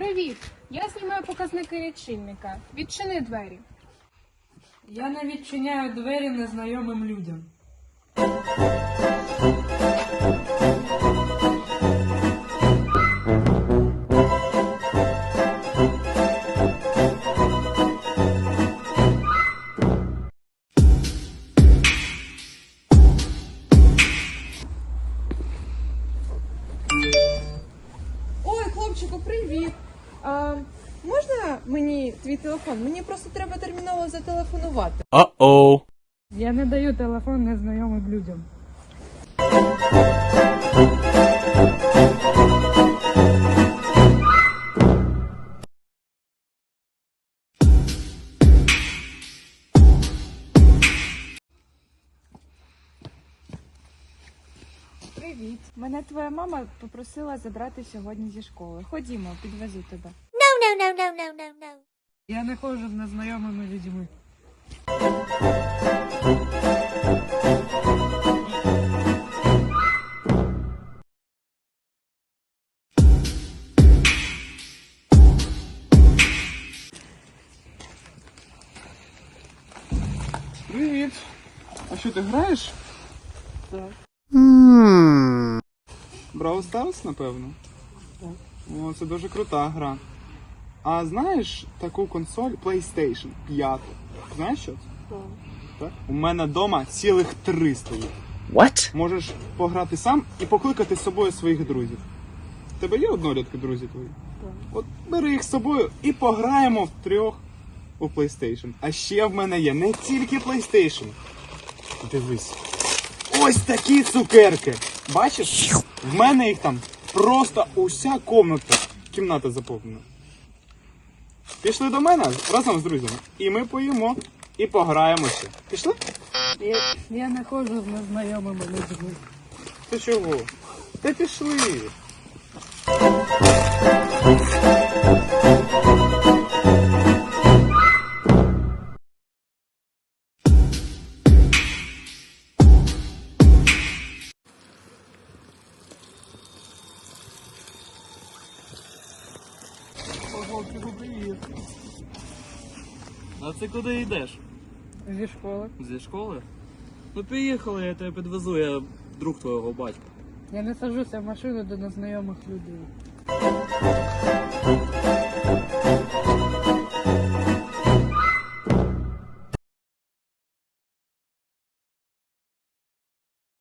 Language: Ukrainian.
Привіт! Я знімаю показники лічильника. Відчини двері. Я не відчиняю двері незнайомим людям. Ой, хлопчику, привіт. Твій телефон? Мені просто треба терміново зателефонувати. Uh-oh. Я не даю телефон незнайомим людям. Привіт. Мене твоя мама попросила забрати сьогодні зі школи. Ходімо, підвезу тебе. Я не ходжу з незнайомими людьми. Привіт. А що ти граєш? Так. Brawl Stars, напевно? Так. О, це дуже крута гра. А знаєш таку консоль PlayStation 5? Знаєш що це? Так. У мене вдома цілих три стоїть. What? Можеш пограти сам і покликати з собою своїх друзів. В тебе є однолітки друзі твої? Так. От бери їх з собою і пограємо втрьох у PlayStation. А ще в мене є не тільки PlayStation. Дивись. Ось такі цукерки. Бачиш? В мене їх там просто уся комната, кімната заповнена. Пішли до мене разом з друзями. І ми поїмо і пограємося. Пішли? Я, я не ходжу з незнайомими людьми. Ти чого? Та пішли. Ого, привіт. А ти куди йдеш? Зі школи. Зі школи? Ну приїхали, я тебе підвезу, я друг твого батька. Я не сажуся в машину до незнайомих людей.